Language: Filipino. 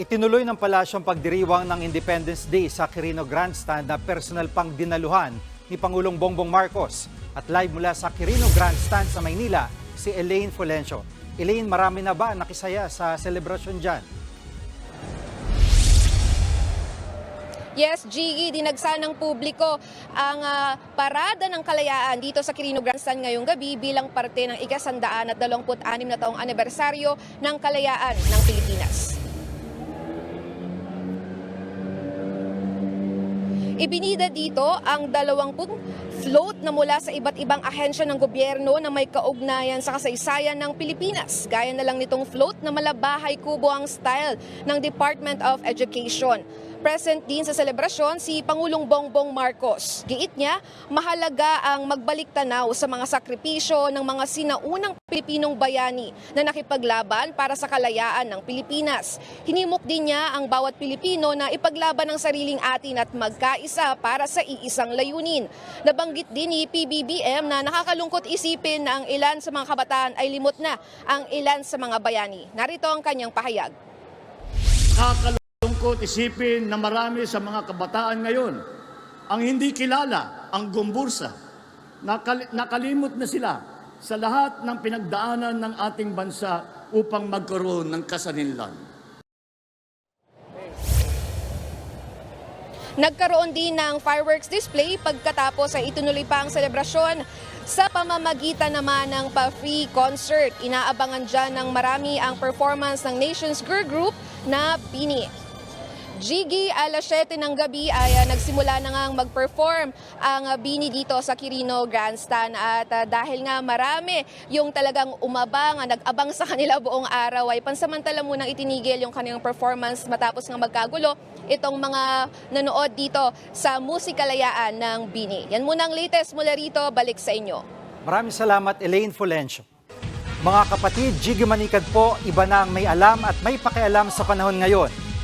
Itinuloy ng palasyo ang pagdiriwang ng Independence Day sa Quirino Grandstand na personal pang dinaluhan ni Pangulong Bongbong Marcos. At live mula sa Quirino Grandstand sa Maynila, si Elaine Fulencio. Elaine, marami na ba nakisaya sa selebrasyon dyan? Yes, Gigi, dinagsa ng publiko ang ah, parada ng kalayaan dito sa Quirino Grandstand ngayong gabi bilang parte ng ikasandaan at 26 na taong anibersaryo ng kalayaan ng Pilipinas. Ibinida dito ang 20 float na mula sa iba't ibang ahensya ng gobyerno na may kaugnayan sa kasaysayan ng Pilipinas. Gaya na lang nitong float na malabahay kubo ang style ng Department of Education. Present din sa selebrasyon si Pangulong Bongbong Marcos. Giit niya, mahalaga ang magbalik tanaw sa mga sakripisyo ng mga sinaunang Pilipinong bayani na nakipaglaban para sa kalayaan ng Pilipinas. Hinimok din niya ang bawat Pilipino na ipaglaban ang sariling atin at magkaisa para sa iisang layunin. Nabanggit din ni PBBM na nakakalungkot isipin na ang ilan sa mga kabataan ay limot na ang ilan sa mga bayani. Narito ang kanyang pahayag. Nakakalungkot isipin na marami sa mga kabataan ngayon ang hindi kilala ang gumbursa. Nakal- nakalimot na sila sa lahat ng pinagdaanan ng ating bansa upang magkaroon ng kasaninlan. Nagkaroon din ng fireworks display pagkatapos ay itunuloy pa ang selebrasyon sa pamamagitan naman ng pa-free concert. Inaabangan dyan ng marami ang performance ng Nations Girl Group na Bini. Gigi, alas 7 ng gabi ay ah, nagsimula na nga mag-perform ang ah, Bini dito sa Quirino Grandstand at ah, dahil nga marami yung talagang umabang, ah, nag-abang sa kanila buong araw ay pansamantala munang itinigil yung kanilang performance matapos nga magkagulo itong mga nanood dito sa Musikalayaan ng Bini. Yan muna ang latest mula rito, balik sa inyo. Maraming salamat, Elaine Fulencio. Mga kapatid, Jiggy Manikad po, iba na ang may alam at may pakialam sa panahon ngayon.